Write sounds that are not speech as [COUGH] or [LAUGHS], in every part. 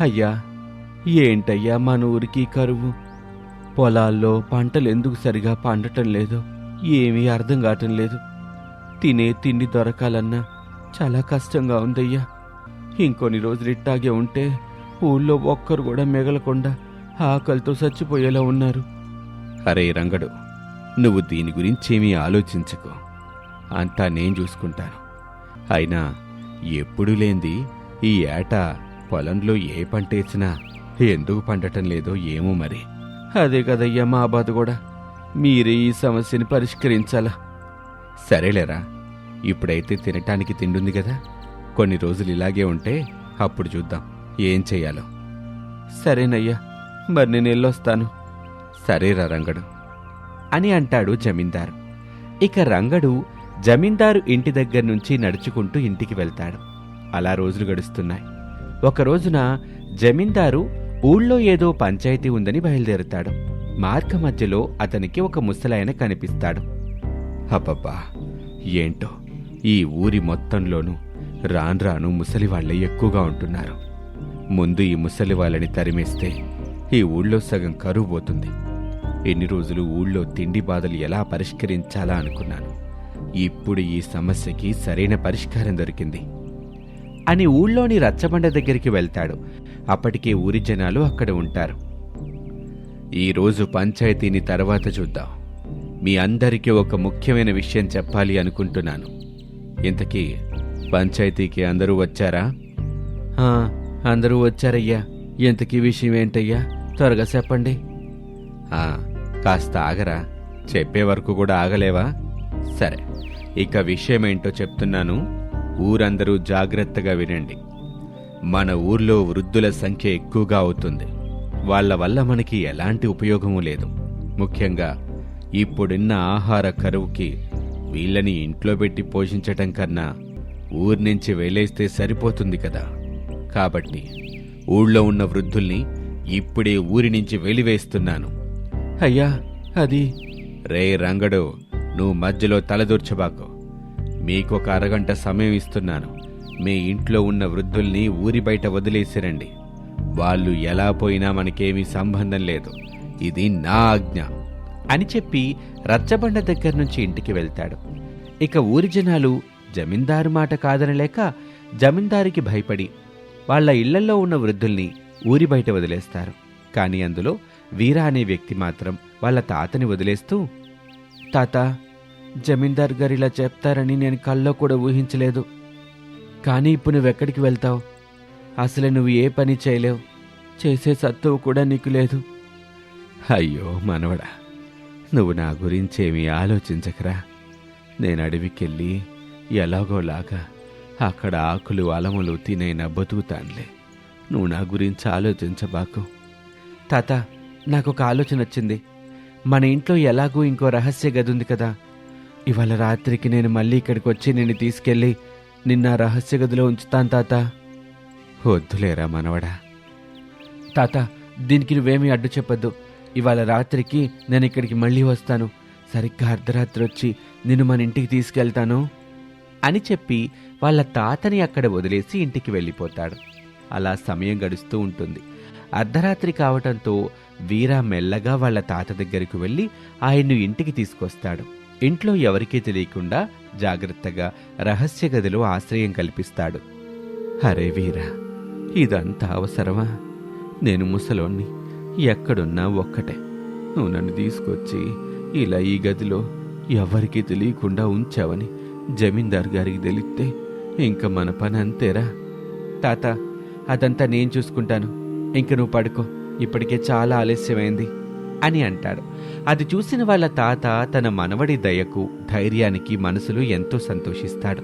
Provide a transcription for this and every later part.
అయ్యా ఏంటయ్యా మన ఊరికి కరువు? పొలాల్లో పంటలు ఎందుకు సరిగా పండటం లేదు ఏమీ అర్థం కావటం లేదు. తినే తిండి దొరకాలన్నా చాలా కష్టంగా ఉందయ్యా. ఇంకొన్ని రోజులు ఇట్టాగే ఉంటే ఊళ్ళో ఒక్కరు కూడా మిగలకుండా ఆకలితో చచ్చిపోయేలా ఉన్నారు. అరే రంగడు నువ్వు దీని గురించేమీ ఆలోచించకు. అంతా నేను చూసుకుంటాను. అయినా ఎప్పుడు లేంది ఈ ఏట పొలంలో ఏ పంట వేసినా ఎందుకు పండటం లేదో ఏమో మరి. అదే కదయ్యా మా బాధ కూడా. మీరే ఈ సమస్యని పరిష్కరించాలా? సరేలేరా. ఇప్పుడైతే తినటానికి తిండుంది కదా. కొన్ని రోజులు ఇలాగే ఉంటే అప్పుడు చూద్దాం. ఏం చెయ్యాలో సరేనయ్యా. మరి నేను వెళ్ళొస్తాను. సరేరా రంగడు. అని అంటాడు జమీందారు. ఇక రంగడు జమీందారు ఇంటి దగ్గర నుంచి నడుచుకుంటూ ఇంటికి వెళ్తాడు. అలా రోజులు గడుస్తున్నాయి. ఒక రోజున జమీందారు ఊళ్ళో ఏదో పంచాయతీ ఉందని బయలుదేరుతాడు. మార్గ మధ్యలో అతనికి ఒక ముసలాయన కనిపిస్తాడు. అబ్బబ్బా! ఏంటో? ఈ ఊరి మొత్తంలోనూ రాన్రాను ముసలివాళ్ళే ముసలి వాళ్ళే ఎక్కువగా ఉంటున్నారు. ముందు ఈ ముసలి వాళ్ళని తరిమేస్తే ఈ ఊళ్ళో సగం కరువు పోతుంది. ఎన్ని రోజులు ఊళ్ళో తిండి బాధలు ఎలా పరిష్కరించాలా అనుకున్నాను. ఇప్పుడు ఈ సమస్యకి సరైన పరిష్కారం దొరికింది. అని ఊళ్ళోని రచ్చబండ దగ్గరికి వెళ్తాడు. అప్పటికే ఊరి జనాలు అక్కడ ఉంటారు. ఈరోజు పంచాయతీని తర్వాత చూద్దాం. మీ అందరికీ ఒక ముఖ్యమైన విషయం చెప్పాలి అనుకుంటున్నాను. ఇంతకీ పంచాయతీకి అందరూ వచ్చారా? అందరూ వచ్చారయ్యా. ఇంతకీ విషయం ఏంటయ్యా? త్వరగా చెప్పండి. కాస్త ఆగరా. చెప్పే వరకు కూడా ఆగలేవా? సరే ఇక విషయమేంటో చెప్తున్నాను. ఊరందరూ జాగ్రత్తగా వినండి. మన ఊర్లో వృద్ధుల సంఖ్య ఎక్కువగా అవుతుంది. వాళ్ళ వల్ల మనకి ఎలాంటి ఉపయోగము లేదు. ముఖ్యంగా ఇప్పుడున్న ఆహార కరువుకి వీళ్ళని ఇంట్లో పెట్టి పోషించటం కన్నా ఊరి నుంచి వేలేస్తే సరిపోతుంది కదా. కాబట్టి ఊళ్ళో ఉన్న వృద్ధుల్ని ఇప్పుడే ఊరి నుంచి వెలివేస్తున్నాను. అయ్యా అది. రే రంగడు నువ్వు మధ్యలో తలదూర్చబాకు. మీకొక అరగంట సమయం ఇస్తున్నాను. మీ ఇంట్లో ఉన్న వృద్ధుల్ని ఊరి బయట వదిలేసిరండి. వాళ్ళు ఎలా పోయినా మనకేమీ సంబంధం లేదు. ఇది నా ఆజ్ఞ. అని చెప్పి రచ్చబండ దగ్గర నుంచి ఇంటికి వెళ్తాడు. ఇక ఊరి జనాలు జమీందారు మాట కాదనలేక జమీందారికి భయపడి వాళ్ళ ఇళ్ళలో ఉన్న వృద్ధుల్ని ఊరి బయట వదిలేస్తారు. కానీ అందులో వీరా అనే వ్యక్తి మాత్రం వాళ్ళ తాతని వదిలేస్తూ తాత జమీందార్ గారు ఇలా చెప్తారని నేను కల్లో కూడా ఊహించలేదు. కానీ ఇప్పుడు నువ్వెక్కడికి వెళ్తావు? అసలు నువ్వు ఏ పని చేయలేవు. చేసే సత్తువు కూడా నీకు లేదు. అయ్యో మనవడా నువ్వు నా గురించేమీ ఆలోచించకరా. నేను అడవికెళ్ళి ఎలాగోలాగా అక్కడ ఆకులు అలములు తినైనా బతుకుతానులే. నువ్వు నా గురించి ఆలోచించబాకు. తాత నాకు ఒక ఆలోచన వచ్చింది. మన ఇంట్లో ఎలాగూ ఇంకో రహస్య గది ఉంది కదా. ఇవాళ రాత్రికి నేను మళ్ళీ ఇక్కడికి వచ్చి నిన్ను తీసుకెళ్ళి నిన్న రహస్య గదిలో ఉంచుతాను తాత. వద్దులేరా మనవడా. తాత దీనికి నువ్వేమీ అడ్డు చెప్పొద్దు. ఇవాళ రాత్రికి నేను ఇక్కడికి మళ్ళీ వస్తాను. సరిగ్గా అర్ధరాత్రి వచ్చి నిన్ను మన ఇంటికి తీసుకెళ్తాను అని చెప్పి వాళ్ళ తాతని అక్కడ వదిలేసి ఇంటికి వెళ్ళిపోతాడు. అలా సమయం గడుస్తూ ఉంటుంది. అర్ధరాత్రి కావటంతో వీర మెల్లగా వాళ్ళ తాత దగ్గరికి వెళ్ళి ఆయన్ను ఇంటికి తీసుకొస్తాడు. ఇంట్లో ఎవరికీ తెలియకుండా జాగ్రత్తగా రహస్య గదిలో ఆశ్రయం కల్పిస్తాడు. అరే వీరా ఇదంతా అవసరమా? నేను ముసలోణ్ణి ఎక్కడున్నా ఒక్కటే. నువ్వు నన్ను తీసుకొచ్చి ఇలా ఈ గదిలో ఎవరికీ తెలియకుండా ఉంచావని జమీందార్ గారికి తెలిస్తే ఇంకా మన పని అంతేరా? తాత అదంతా నేను చూసుకుంటాను. ఇంక నువ్వు పడుకో. ఇప్పటికే చాలా ఆలస్యమైంది. అని అంటాడు. అది చూసిన వాళ్ళ తాత తన మనవడి దయకు ధైర్యానికి మనసులో ఎంతో సంతోషిస్తాడు.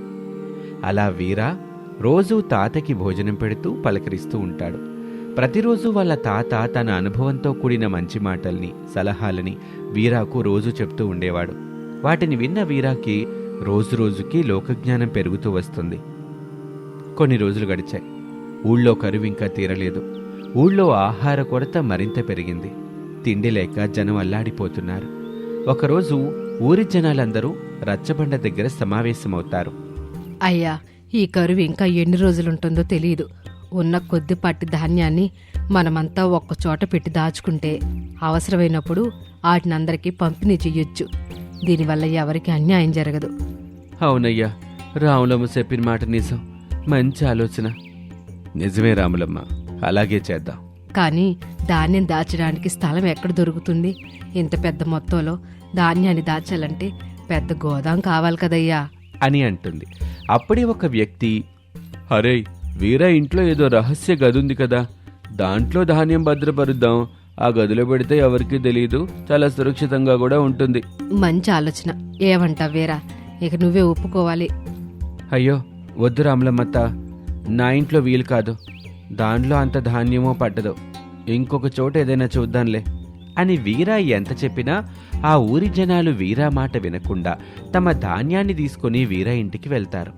అలా వీరా రోజూ తాతకి భోజనం పెడుతూ పలకరిస్తూ ఉంటాడు. ప్రతిరోజు వాళ్ళ తాత తన అనుభవంతో కూడిన మంచి మాటల్ని సలహాలని వీరాకు రోజు చెప్తూ ఉండేవాడు. వాటిని విన్న వీరాకి రోజు రోజుకి లోకజ్ఞానం పెరుగుతూ వస్తుంది. కొన్ని రోజులు గడిచాయి. ఊళ్ళో కరువు ఇంకా తీరలేదు. ఊళ్ళో ఆహార కొరత మరింత పెరిగింది. తిండి లేక జనం అల్లాడిపోతున్నారు. ఒకరోజు ఊరి జనాలందరూ రచ్చబండ దగ్గర సమావేశమవుతారు. అయ్యా ఈ కరువు ఇంకా ఎన్ని రోజులుంటుందో తెలియదు ఉన్న కొద్దిపాటి ధాన్యాన్ని మనమంతా ఒక్కచోట పెట్టి దాచుకుంటే అవసరమైనప్పుడు వాటినందరికీ పంపిణీ చెయ్యొచ్చు. దీనివల్ల ఎవరికి అన్యాయం జరగదు. అవునయ్యా రాములమ్మ చెప్పిన మాట నిజం. మంచి ఆలోచన. నిజమే రాములమ్మ. అలాగే చేద్దాం. కానీ ధాన్యం దాచడానికి స్థలం ఎక్కడ దొరుకుతుంది? ఇంత పెద్ద మొత్తంలో ధాన్యాన్ని దాచాలంటే పెద్ద గోదాం కావాలి కదయ్యా. అని అంటుంది. అప్పుడే ఒక వ్యక్తి అరే వీరా ఇంట్లో ఏదో రహస్య గది ఉంది కదా దాంట్లో ధాన్యం భద్రపరుద్దాం. ఆ గదిలో పెడితే ఎవరికీ తెలియదు చాలా సురక్షితంగా కూడా ఉంటుంది. మంచి ఆలోచన. ఏమంటావ్ వేరా? ఇక నువ్వే ఒప్పుకోవాలి. అయ్యో వద్దు రాములమ్మత్త నా ఇంట్లో వీలు కాదు. దానిలో అంత ధాన్యమో పట్టదు. ఇంకొక చోట ఏదైనా చూద్దాంలే. అని వీరా ఎంత చెప్పినా ఆ ఊరి జనాలు వీరా మాట వినకుండా తమ ధాన్యాన్ని తీసుకుని వీరా ఇంటికి వెళ్తారు.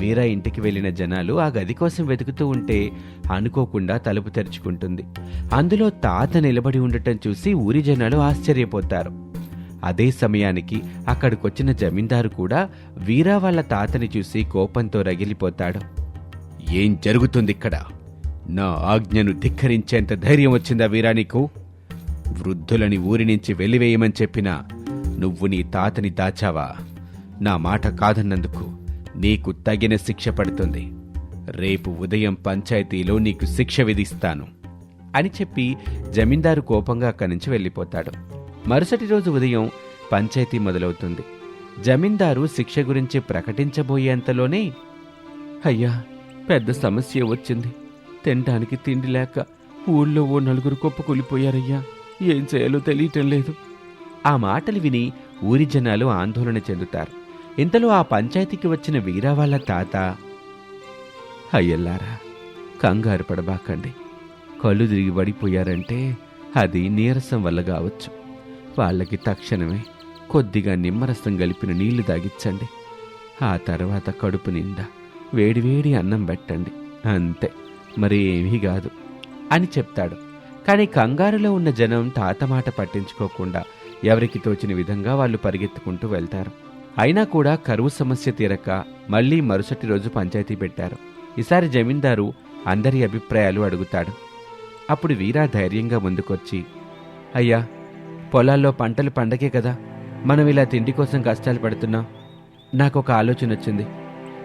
వీరా ఇంటికి వెళ్ళిన జనాలు ఆ గది కోసం వెతుకుతూ ఉంటే అనుకోకుండా తలుపు తెరుచుకుంటుంది. అందులో తాత నిలబడి ఉండటం చూసి ఊరి జనాలు ఆశ్చర్యపోతారు. అదే సమయానికి అక్కడికొచ్చిన జమీందారు కూడా వీరా వాళ్ళ తాతని చూసి కోపంతో రగిలిపోతాడు. ఏం జరుగుతుంది ఇక్కడ నా ఆజ్ఞను ధిక్కరించేంత ధైర్యం వచ్చిందా వీరా నీకు? వృద్ధులని ఊరి నుంచి వెలివేయమని చెప్పినా నువ్వు నీ తాతని దాచావా? నా మాట కాదన్నందుకు నీకు తగిన శిక్ష పడుతుంది. రేపు ఉదయం పంచాయతీలో నీకు శిక్ష విధిస్తాను అని చెప్పి జమీందారు కోపంగా అక్కడి నుంచి వెళ్ళిపోతాడు. మరుసటి రోజు ఉదయం పంచాయతీ మొదలవుతుంది. జమీందారు శిక్ష గురించి ప్రకటించబోయేంతలోనే అయ్యా పెద్ద సమస్య వచ్చింది. తినడానికి తిండి లేక ఊళ్ళో ఓ నలుగురు కుప్ప కూలిపోయారయ్యా. ఏం చేయాలో తెలియటం లేదు. ఆ మాటలు విని ఊరి జనాలు ఆందోళన చెందుతారు. ఇంతలో ఆ పంచాయతీకి వచ్చిన వీరా వాళ్ళ తాత అయ్యల్లారా కంగారు పడబాకండి. కళ్ళు తిరిగి పడిపోయారంటే అది నీరసం వల్ల కావచ్చు. వాళ్ళకి తక్షణమే కొద్దిగా నిమ్మరసం కలిపిన నీళ్ళు తాగించండి ఆ తర్వాత కడుపు నిండా వేడివేడి అన్నం పెట్టండి. అంతే. మరి ఏమీ కాదు అని చెప్తాడు. కానీ కంగారులో ఉన్న జనం తాత మాట పట్టించుకోకుండా ఎవరికి తోచిన విధంగా వాళ్ళు పరిగెత్తుకుంటూ వెళ్తారు. అయినా కూడా కరువు సమస్య తీరక మళ్ళీ మరుసటి రోజు పంచాయతీ పెట్టారు. ఈసారి జమీందారు అందరి అభిప్రాయాలు అడుగుతాడు. అప్పుడు వీరా ధైర్యంగా ముందుకొచ్చి అయ్యా పొలాల్లో పంటలు పండగే కదా. మనం ఇలా తిండి కోసం కష్టాలు పడుతున్నాం. నాకు ఒక ఆలోచన వచ్చింది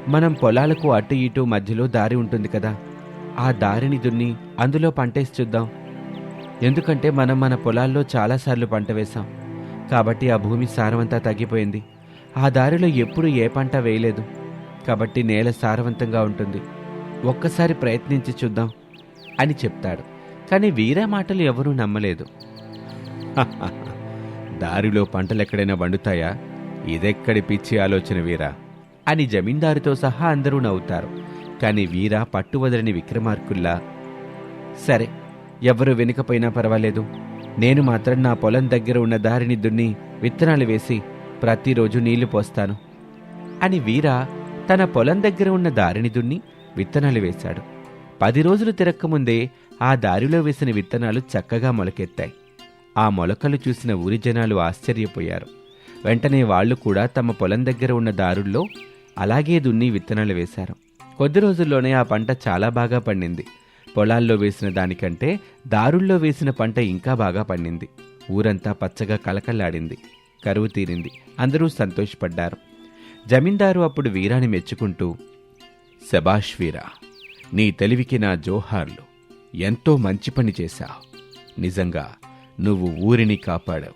మనం పొలాలకు అటు ఇటు మధ్యలో దారి ఉంటుంది కదా. ఆ దారిని దున్ని అందులో పంటేసి చూద్దాం. ఎందుకంటే మనం మన పొలాల్లో చాలాసార్లు పంట వేశాం. కాబట్టి ఆ భూమి సారవంతా తగ్గిపోయింది. ఆ దారిలో ఎప్పుడు ఏ పంట వేయలేదు. కాబట్టి నేల సారవంతంగా ఉంటుంది. ఒక్కసారి ప్రయత్నించి చూద్దాం అని చెప్తాడు. కానీ వీరే మాటలు ఎవరూ నమ్మలేదు. [LAUGHS] దారిలో పంటలు ఎక్కడైనా వండుతాయా? ఇదెక్కడి పిచ్చి ఆలోచన వీరా? అని జమీందారుతో సహా అందరూ నవ్వుతారు. కానీ వీరా పట్టువదలని విక్రమార్కుల్లా సరే ఎవరు వెనుకపోయినా పర్వాలేదు. నేను మాత్రం నా పొలం దగ్గర ఉన్న దారిని దున్ని విత్తనాలు వేసి ప్రతిరోజు నీళ్ళు పోస్తాను. అని వీరా తన పొలం దగ్గర ఉన్న దారిని దున్ని విత్తనాలు వేశాడు. పది రోజులు తిరక్కముందే ఆ దారిలో వేసిన విత్తనాలు చక్కగా మొలకెత్తాయి. ఆ మొలకలు చూసిన ఊరి జనాలు ఆశ్చర్యపోయారు. వెంటనే వాళ్ళు కూడా తమ పొలం దగ్గర ఉన్న దారుల్లో అలాగే దున్ని విత్తనాలు వేశారు. కొద్ది రోజుల్లోనే ఆ పంట చాలా బాగా పండింది. పొలాల్లో వేసిన దానికంటే దారుల్లో వేసిన పంట ఇంకా బాగా పండింది. ఊరంతా పచ్చగా కలకల్లాడింది కరువు తీరింది. అందరూ సంతోషపడ్డారు. జమీందారు అప్పుడు వీరాని మెచ్చుకుంటూ శబాష్ వీరా నీ తెలివికి నా జోహార్లు. ఎంతో మంచి పని చేశావు. నిజంగా నువ్వు ఊరిని కాపాడావు.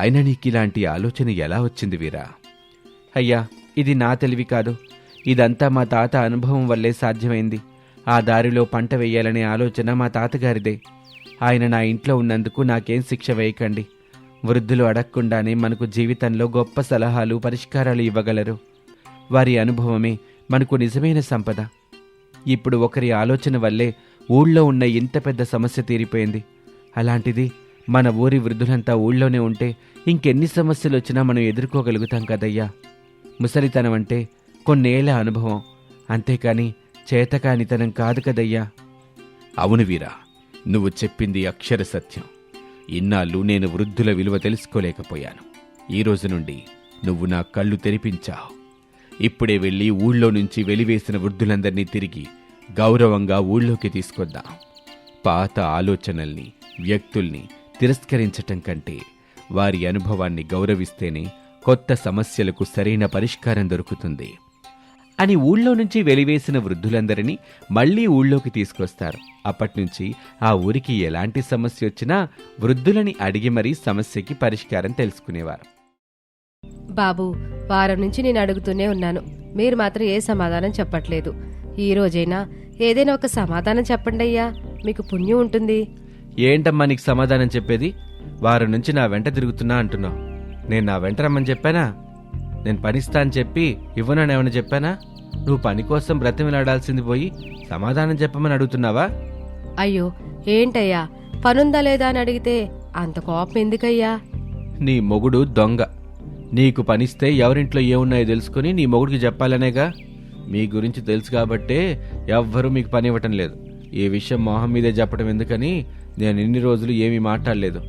అయినా నీకిలాంటి ఆలోచన ఎలా వచ్చింది వీరా? అయ్యా ఇది నా తెలివి కాదు. ఇదంతా మా తాత అనుభవం వల్లే సాధ్యమైంది. ఆ దారిలో పంట వేయాలనే ఆలోచన మా తాతగారిదే. ఆయన నా ఇంట్లో ఉన్నందుకు నాకేం శిక్ష వేయకండి. వృద్ధులు అడగకుండానే మనకు జీవితంలో గొప్ప సలహాలు పరిష్కారాలు ఇవ్వగలరు. వారి అనుభవమే మనకు నిజమైన సంపద. ఇప్పుడు ఒకరి ఆలోచన వల్లే ఊళ్ళో ఉన్న ఇంత పెద్ద సమస్య తీరిపోయింది. అలాంటిది మన ఊరి వృద్ధులంతా ఊళ్ళోనే ఉంటే ఇంకెన్ని సమస్యలు వచ్చినా మనం ఎదుర్కోగలుగుతాం కదయ్యా. ముసలితనం అంటే కొన్నేళ్ళ అనుభవం. అంతేకాని చేతకానితనం కాదు కదయ్యా. అవును వీరా నువ్వు చెప్పింది అక్షర సత్యం. ఇన్నాళ్ళు నేను వృద్ధుల విలువ తెలుసుకోలేకపోయాను. ఈ రోజు నుండి నువ్వు నా కళ్ళు తెరిపించావు. ఇప్పుడే వెళ్ళి ఊళ్ళో నుంచి వెలివేసిన వృద్ధులందరినీ తిరిగి గౌరవంగా ఊళ్ళోకి తీసుకొద్దాం. పాత ఆలోచనల్ని వ్యక్తుల్ని తిరస్కరించటం కంటే వారి అనుభవాన్ని గౌరవిస్తేనే కొత్త సమస్యలకు సరైన పరిష్కారం దొరుకుతుంది. అని ఊళ్ళో నుంచి వెలివేసిన వృద్ధులందరినీ మళ్ళీ ఊళ్ళోకి తీసుకొస్తారు. అప్పట్నుంచి ఆ ఊరికి ఎలాంటి సమస్య వచ్చినా వృద్ధులని అడిగి మరీ సమస్యకి పరిష్కారం తెలుసుకునేవారు. బాబు వారం నుంచి నేను అడుగుతూనే ఉన్నాను. మీరు మాత్రం ఏ సమాధానం చెప్పట్లేదు. ఈ రోజైనా ఏదైనా ఒక సమాధానం చెప్పండి అయ్యా. మీకు పుణ్యం ఉంటుంది. ఏంటమ్మా నీకు సమాధానం చెప్పేది? వారం నుంచి నా వెంట తిరుగుతున్నా అంటున్నావు. నేను నా వెంట రమ్మని చెప్పానా? నేను పనిస్తా అని చెప్పి ఇవ్వనని ఏమైనా చెప్పానా? నువ్వు పని కోసం బ్రతిమలాడాల్సింది పోయి సమాధానం చెప్పమని అడుగుతున్నావా? అయ్యో ఏంటయ్యా? పనుందా లేదా అని అడిగితే అంత కోపం ఎందుకయ్యా? నీ మొగుడు దొంగ. నీకు పనిస్తే ఎవరింట్లో ఏమున్నాయో తెలుసుకుని నీ మొగుడికి చెప్పాలనేగా? మీ గురించి తెలుసు కాబట్టే ఎవ్వరూ మీకు పని ఇవ్వటం లేదు. ఈ విషయం మొహం మీదే చెప్పడం ఎందుకని నేను ఇన్ని రోజులు ఏమీ మాట్లాడలేదు.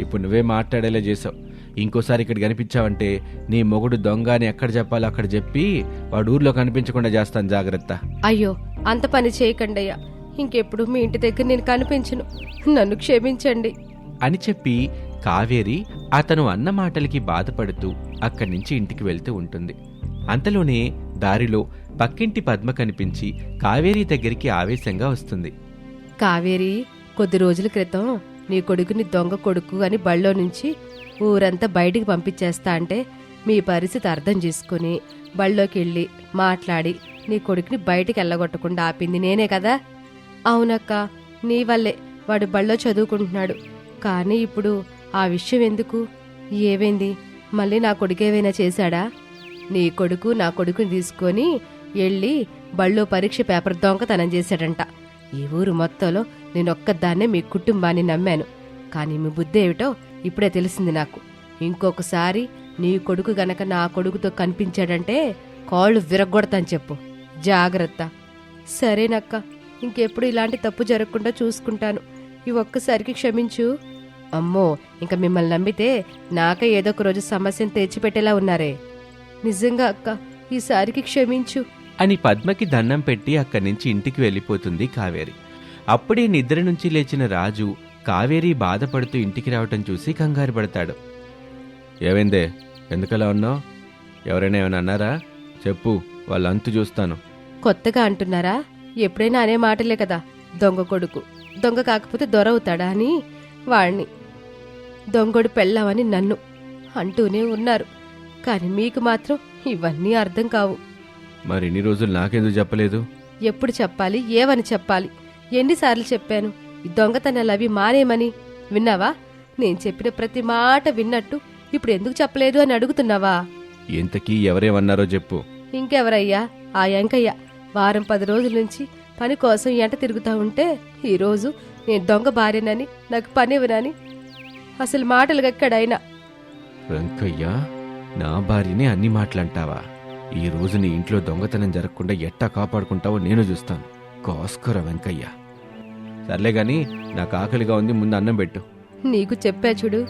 ఇప్పుడు నువ్వే మాట్లాడేలా చేసావు. ఇంకోసారి ఇక్కడ కనిపించావంటే నీ మొగుడు దొంగ అని ఎక్కడ చెప్పాలో అక్కడ చెప్పి వాడు ఊర్లో కనిపించకుండా చేస్తాను జాగ్రత్త. అయ్యో అంత పని చేయకండి అయ్యా ఇంకెప్పుడు మీ ఇంటి దగ్గర నేను కనిపించను. నన్ను క్షమించండి. అని చెప్పి కావేరి అతను అన్న మాటలకి బాధపడుతూ అక్కడి నుంచి ఇంటికి వెళ్తూ ఉంటుంది. అంతలోనే దారిలో పక్కింటి పద్మ కనిపించి కావేరి దగ్గరికి ఆవేశంగా వస్తుంది. కావేరి కొద్ది రోజుల క్రితం నీ కొడుకుని దొంగ కొడుకు అని బళ్ళో నుంచి ఊరంతా బయటికి పంపించేస్తా అంటే మీ పరిస్థితి అర్థం చేసుకుని బళ్ళోకి వెళ్ళి మాట్లాడి నీ కొడుకుని బయటికి వెళ్ళగొట్టకుండా ఆపింది నేనే కదా. అవునక్క నీ వల్లే వాడు బళ్ళో చదువుకుంటున్నాడు. కానీ ఇప్పుడు ఆ విషయం ఎందుకు? ఏవైంది మళ్ళీ నా కొడుకు ఏవైనా చేశాడా? నీ కొడుకు నా కొడుకుని తీసుకొని వెళ్ళి బళ్ళో పరీక్ష పేపర్ దొంగతనం చేశాడంట. ఈ ఊరు మొత్తంలో నేనొక్కదాన్నే మీ కుటుంబాన్ని నమ్మాను. కానీ మీ బుద్ధి ఏమిటో ఇప్పుడే తెలిసింది నాకు. ఇంకొకసారి నీ కొడుకు గనక నా కొడుకుతో కనిపించాడంటే కాళ్ళు విరగొడతాను చెప్పు. జాగ్రత్త. సరేనక్క ఇంకెప్పుడు ఇలాంటి తప్పు జరగకుండా చూసుకుంటాను. ఈ ఒక్కసారికి క్షమించు. అమ్మో ఇంక మిమ్మల్ని నమ్మితే నాకే ఏదో ఒక రోజు సమస్యను తెచ్చిపెట్టేలా ఉన్నారే. నిజంగా అక్క ఈసారికి క్షమించు. అని పద్మకి దండం పెట్టి అక్కడి నుంచి ఇంటికి వెళ్ళిపోతుంది కావేరి. అప్పుడే నిద్ర నుంచి లేచిన రాజు కావేరి బాధపడుతూ ఇంటికి రావటం చూసి కంగారు పడతాడు. ఏమైందే? ఎందుకలా ఉన్నావు? ఎవరైనా ఏమైనా అన్నారా? చెప్పు వాళ్ళ అంతు చూస్తాను. కొత్తగా అంటున్నారా? ఎప్పుడైనా అనే మాటలే కదా దొంగ కొడుకు. దొంగ కాకపోతే దొరవుతాడా అని వాణ్ణి. దొంగడు పెళ్ళామని నన్ను అంటూనే ఉన్నారు. కానీ మీకు మాత్రం ఇవన్నీ అర్థం కావు. మరి ఇన్ని రోజులు నాకెందుకు చెప్పలేదు? ఎప్పుడు చెప్పాలి ఏవని చెప్పాలి? ఎన్నిసార్లు చెప్పాను? ఈ దొంగతనాలు అవి మానేమని విన్నావా? నేను చెప్పిన ప్రతి మాట విన్నట్టు ఇప్పుడు ఎందుకు చెప్పలేదు అని అడుగుతున్నావా? ఇంతకీ ఎవరేమన్నారో చెప్పు. ఇంకెవరయ్యా? ఆ వెంకయ్య వారం పది రోజుల నుంచి పని కోసం ఎంట తిరుగుతా ఉంటే ఈరోజు నేను దొంగ భార్యనని నాకు పని ఇవ్వనని అసలు మాటలు గక్కడైనా. వెంకయ్య నా భార్యనే అన్ని మాటలంటావా? ఈ రోజు నీ ఇంట్లో దొంగతనం జరగకుండా ఎట్టా కాపాడుకుంటావో నేను చూస్తాను. కాస్కర వెంకయ్య. సర్లే గాని నాకు ఆకలిగా ఉంది ముందు అన్నం పెట్టు. నీకు చెప్పా చూడు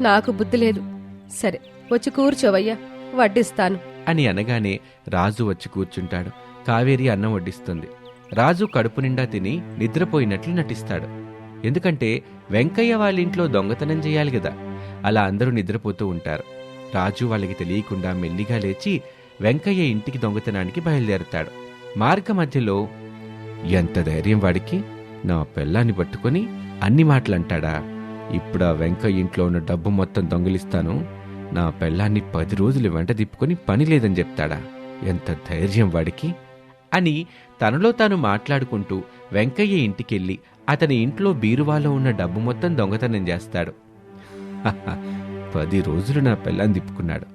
నాకు బుద్ధి లేదు. సరే వచ్చి కూర్చోవయ్యా వడ్డిస్తాను. అని అనగానే రాజు వచ్చి కూర్చుంటాడు. కావేరి అన్నం వడ్డిస్తుంది. రాజు కడుపు నిండా తిని నిద్రపోయినట్లు నటిస్తాడు. ఎందుకంటే వెంకయ్య వాళ్ళ ఇంట్లో దొంగతనం చేయాలి కదా అలా అందరూ నిద్రపోతూ ఉంటారు. రాజు వాళ్ళకి తెలియకుండా మెల్లిగా లేచి వెంకయ్య ఇంటికి దొంగతనానికి బయలుదేరతాడు. మార్గ మధ్యలో ఎంత ధైర్యం వాడికి? నా పెళ్ళాన్ని పట్టుకొని అన్ని మాటలంటాడా? ఇప్పుడు ఆ వెంకయ్య ఇంట్లో ఉన్న డబ్బు మొత్తం దొంగిలిస్తాను. నా పెళ్ళాన్ని పది రోజులు వెంట తిప్పుకొని పని లేదని చెప్తాడా? ఎంత ధైర్యం వాడికి! అని తనలో తాను మాట్లాడుకుంటూ వెంకయ్య ఇంటికెళ్ళి అతని ఇంట్లో బీరువాలో ఉన్న డబ్బు మొత్తం దొంగతనం చేస్తాడు. పది రోజులు నా పెళ్ళాన్ని తిప్పుకున్నాడు.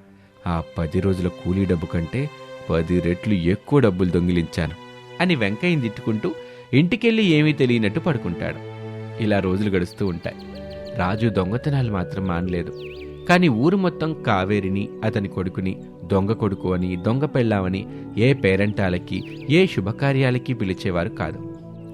ఆ పది రోజుల కూలీ డబ్బు కంటే పది రెట్లు ఎక్కువ డబ్బులు దొంగిలించాను అని వెంకయ్యని తిట్టుకుంటూ ఇంటికెళ్ళి ఏమీ తెలియనట్టు పడుకుంటాడు. ఇలా రోజులు గడుస్తూ ఉంటాయి. రాజు దొంగతనాలు మాత్రం మానలేదు. కానీ ఊరు మొత్తం కావేరిని అతని కొడుకుని దొంగ కొడుకు అని దొంగ పెళ్ళామని ఏ పేరెంటాలకి ఏ శుభకార్యాలకి పిలిచేవారు కాదు.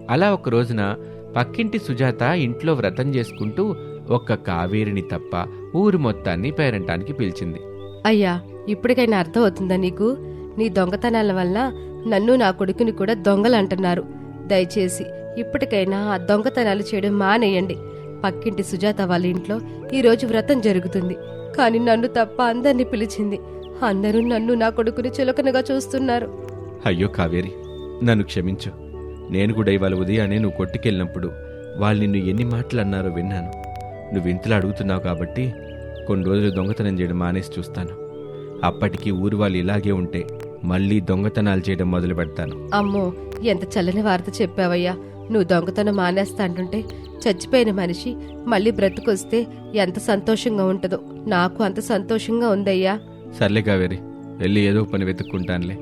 అలా ఒక రోజున పక్కింటి సుజాత ఇంట్లో వ్రతం చేసుకుంటూ ఒక్క కావేరిని తప్ప ఊరు మొత్తాన్ని పేరంటానికి పిలిచింది. అయ్యా ఇప్పటికైనా అర్థం అవుతుందా నీకు? నీ దొంగతనాల వల్ల నన్ను నా కొడుకుని కూడా దొంగలు అంటున్నారు. దయచేసి ఇప్పటికైనా ఆ దొంగతనాలు చేయడం మానేయండి. పక్కింటి సుజాత వాళ్ళ ఇంట్లో ఈరోజు వ్రతం జరుగుతుంది. కానీ నన్ను తప్ప అందరినీ పిలిచింది. అందరూ నన్ను నా కొడుకుని చులకనగా చూస్తున్నారు. అయ్యో కావేరి నన్ను క్షమించు. నేను కూడా ఇవాళ ఉదయాన్నే నువ్వు కొట్టుకెళ్ళినప్పుడు వాళ్ళు నిన్ను ఎన్ని మాటలు అన్నారో విన్నాను. నువ్వు ఇంతలా అడుగుతున్నావు కాబట్టి కొన్ని రోజులు దొంగతనం చేయడం మానేసి చూస్తాను. అప్పటికి ఊరు వాళ్ళు ఇలాగే ఉంటే మళ్ళీ దొంగతనాలు చేయడం మొదలు పెడతాను. అమ్మో ఎంత చల్లని వార్త చెప్పావయ్యా. నువ్వు దొంగతనం మానేస్తా అంటుంటే చచ్చిపోయిన మనిషి మళ్ళీ బ్రతుకొస్తే ఎంత సంతోషంగా ఉంటుందో. నాకు అంత సంతోషంగా ఉందయ్యా. సర్లే కావేరి వెళ్ళి ఏదో పని వెతుక్కుంటానులే.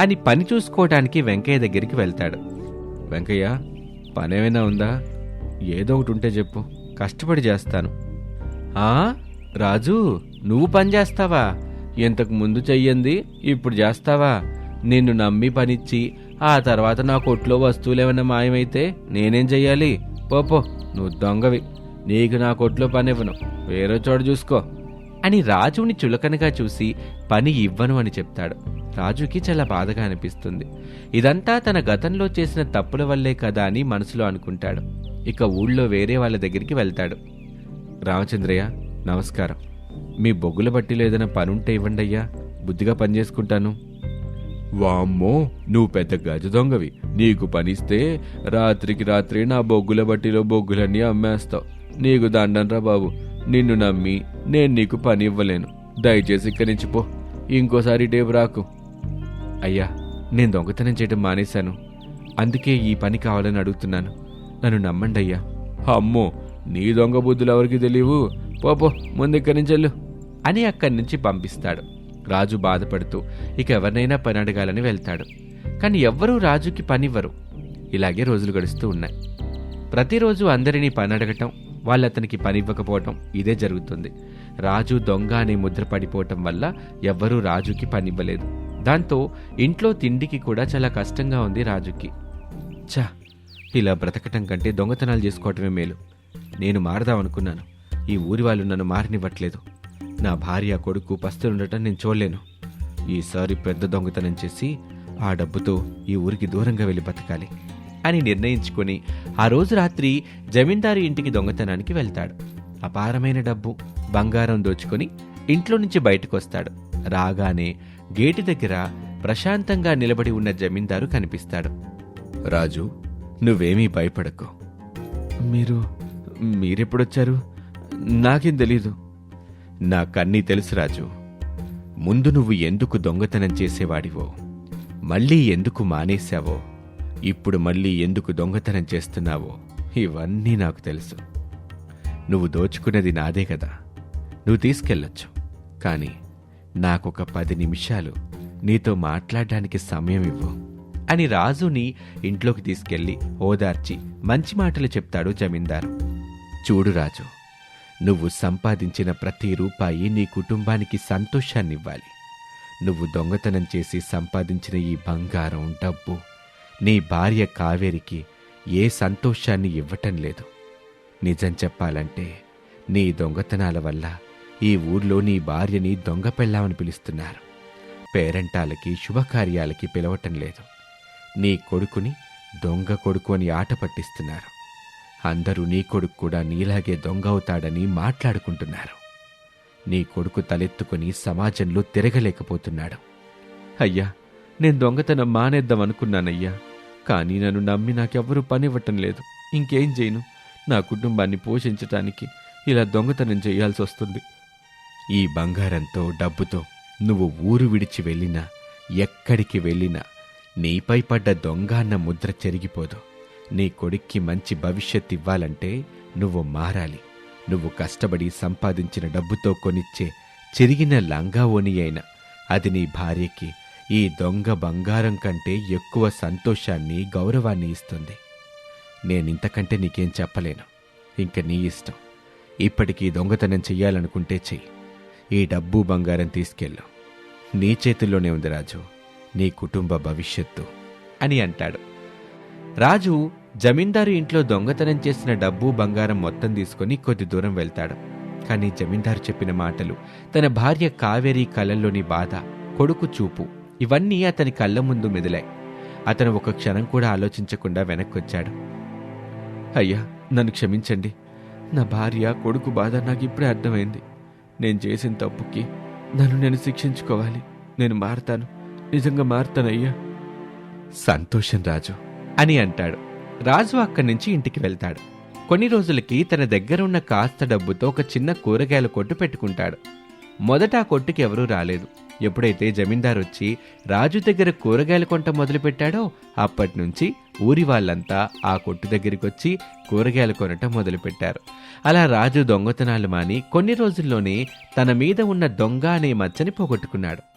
అని పని చూసుకోవడానికి వెంకయ్య దగ్గరికి వెళ్తాడు. వెంకయ్య పనేమైనా ఉందా? ఏదో ఒకటి ఉంటే చెప్పు. కష్టపడి చేస్తాను. ఆ రాజు నువ్వు పని చేస్తావా? ఇంతకు ముందు చెయ్యంది ఇప్పుడు చేస్తావా? నిన్ను నమ్మి పనిచ్చి ఆ తర్వాత నా కొట్లో వస్తువులేమైనా మాయమైతే నేనేం చెయ్యాలి? పోపో నువ్వు దొంగవి. నీకు నా కొట్లో పని ఇవ్వను వేరే చోట చూసుకో. అని రాజుని చులకనగా చూసి పని ఇవ్వను అని చెప్తాడు. రాజుకి చాలా బాధగా అనిపిస్తుంది. ఇదంతా తన గతంలో చేసిన తప్పుల వల్లే కదా అని మనసులో అనుకుంటాడు. ఇక ఊళ్ళో వేరే వాళ్ళ దగ్గరికి వెళ్తాడు. రామచంద్రయ్య నమస్కారం. మీ బొగ్గుల బట్టిలో ఏదైనా పనుంటే ఇవ్వండి అయ్యా. బుద్ధిగా పనిచేసుకుంటాను వామ్మో నువ్వు పెద్ద గజ దొంగవి. నీకు పనిస్తే రాత్రికి రాత్రి నా బొగ్గుల బట్టిలో బొగ్గులన్నీ అమ్మేస్తావు. నీకు దండంరా బాబు. నిన్ను నమ్మి నేను నీకు పని ఇవ్వలేను. దయచేసి ఇక్కడి నుంచి పో. ఇంకోసారి టేపు రాకు. అయ్యా నేను దొంగతనం చేయడం మానేశాను. అందుకే ఈ పని కావాలని అడుగుతున్నాను. నన్ను నమ్మండి అయ్యా. అమ్మో నీ దొంగ బుద్ధులు ఎవరికి తెలియవు? పోపో ముందు ఇక్కడి నుంచి వెళ్ళు అని అక్కడి నుంచి పంపిస్తాడు. రాజు బాధపడుతూ ఇక ఎవరినైనా పని అడగాలని వెళ్తాడు. కానీ ఎవ్వరూ రాజుకి పనివ్వరు. ఇలాగే రోజులు గడుస్తూ ఉన్నాయి. ప్రతిరోజు అందరినీ పని అడగటం వాళ్ళు అతనికి పనివ్వకపోవటం ఇదే జరుగుతుంది. రాజు దొంగ అనే ముద్ర పడిపోవటం వల్ల ఎవ్వరూ రాజుకి పనివ్వలేదు దాంతో ఇంట్లో తిండికి కూడా చాలా కష్టంగా ఉంది రాజుకి. చా ఇలా బ్రతకటం కంటే దొంగతనాలు చేసుకోవటమే మేలు. నేను మారదామనుకున్నాను. ఈ ఊరి వాళ్ళు నన్ను మారనివ్వట్లేదు. నా భార్య కొడుకు పస్తులుండటం నేను చూడలేను. ఈసారి పెద్ద దొంగతనం చేసి ఆ డబ్బుతో ఈ ఊరికి దూరంగా వెళ్ళి బతకాలి అని నిర్ణయించుకొని ఆ రోజు రాత్రి జమీందారు ఇంటికి దొంగతనానికి వెళ్తాడు. అపారమైన డబ్బు బంగారం దోచుకొని ఇంట్లో నుంచి బయటకు వస్తాడు రాగానే గేటు దగ్గర ప్రశాంతంగా నిలబడి ఉన్న జమీందారు కనిపిస్తాడు. రాజు నువ్వేమీ భయపడకు. మీరు మీరెప్పుడొచ్చారు? నాకేం తెలీదు. నాకన్నీ తెలుసు రాజు. ముందు నువ్వు ఎందుకు దొంగతనం చేసేవాడివో మళ్ళీ ఎందుకు మానేశావో ఇప్పుడు మళ్ళీ ఎందుకు దొంగతనం చేస్తున్నావో ఇవన్నీ నాకు తెలుసు. నువ్వు దోచుకున్నది నాదే కదా. నువ్వు తీసుకెళ్ళొచ్చు. కానీ నాకొక పది నిమిషాలు నీతో మాట్లాడడానికి సమయం ఇవ్వు అని రాజుని ఇంట్లోకి తీసుకెళ్ళి ఓదార్చి మంచి మాటలు చెప్తాడు జమీందారు. చూడు రాజు నువ్వు సంపాదించిన ప్రతి రూపాయి నీ కుటుంబానికి సంతోషాన్నివ్వాలి. నువ్వు దొంగతనం చేసి సంపాదించిన ఈ బంగారం డబ్బు నీ భార్య కావేరికి ఏ సంతోషాన్ని ఇవ్వటం లేదు. నిజం చెప్పాలంటే నీ దొంగతనాల వల్ల ఈ ఊర్లో నీ భార్యని దొంగ పెళ్ళామని పిలుస్తున్నారు. పేరంటాలకి శుభకార్యాలకి పిలవటం లేదు. నీ కొడుకుని దొంగ కొడుకు అని ఆట పట్టిస్తున్నారు. అందరూ నీ కొడుకు కూడా నీలాగే దొంగ అవుతాడని మాట్లాడుకుంటున్నారు. నీ కొడుకు తలెత్తుకుని సమాజంలో తిరగలేకపోతున్నాడు. అయ్యా నేను దొంగతనం మానేద్దాం అనుకున్నానయ్యా కానీ నన్ను నమ్మి నాకెవ్వరూ పనివ్వటం లేదు. ఇంకేం చేయను? నా కుటుంబాన్ని పోషించటానికి ఇలా దొంగతనం చేయాల్సి వస్తుంది. ఈ బంగారంతో డబ్బుతో నువ్వు ఊరు విడిచి వెళ్ళినా ఎక్కడికి వెళ్ళినా నీపై పడ్డ దొంగ అన్న ముద్ర చెరిగిపోదు. నీ కొడుక్కి మంచి భవిష్యత్ ఇవ్వాలంటే నువ్వు మారాలి. నువ్వు కష్టపడి సంపాదించిన డబ్బుతో కొనిచ్చే చెరిగిన లంగా ఓని అయిన. అది నీ భార్యకి ఈ దొంగ బంగారం కంటే ఎక్కువ సంతోషాన్ని గౌరవాన్ని ఇస్తుంది. నేనింతకంటే నీకేం చెప్పలేను. ఇంక నీ ఇష్టం. ఇప్పటికీ దొంగతనం చెయ్యాలనుకుంటే చెయ్యి. ఈ డబ్బు బంగారం తీసుకెళ్ళు. నీ చేతుల్లోనే ఉంది రాజు. నీ కుటుంబ భవిష్యత్తు అని అంటాడు. రాజు జమీందారు ఇంట్లో దొంగతనం చేసిన డబ్బు బంగారం మొత్తం తీసుకొని కొద్ది దూరం వెళ్తాడు. కానీ జమీందారు చెప్పిన మాటలు తన భార్య కావేరి కళ్ళల్లోని బాధ కొడుకు చూపు ఇవన్నీ అతని కళ్ళ ముందు మెదిలాయి. అతను ఒక క్షణం కూడా ఆలోచించకుండా వెనక్కొచ్చాడు. అయ్యా నన్ను క్షమించండి. నా భార్య కొడుకు బాధ నాకు ఇప్పుడే అర్థమైంది. నేను చేసిన తప్పుకి నన్ను నేను శిక్షించుకోవాలి. నేను మారతాను. నిజంగా మారతానయ్యా. సంతోషం రాజు. అని అంటాడు. రాజు అక్కడి నుంచి ఇంటికి వెళ్తాడు. కొన్ని రోజులకి తన దగ్గర ఉన్న కాస్త డబ్బుతో ఒక చిన్న కూరగాయల కొట్టు పెట్టుకుంటాడు. మొదట ఆ కొట్టుకి ఎవరూ రాలేదు. ఎప్పుడైతే జమీందార్ వచ్చి రాజు దగ్గర కూరగాయలు కొంట మొదలుపెట్టాడో అప్పటి నుంచి ఊరి వాళ్ళంతా ఆ కొట్టు దగ్గరికి వచ్చి కూరగాయలు కొనటం మొదలుపెట్టారు. అలా రాజు దొంగతనాలు మాని కొన్ని రోజుల్లోనే తన మీద ఉన్న దొంగ అనే మచ్చని పోగొట్టుకున్నాడు.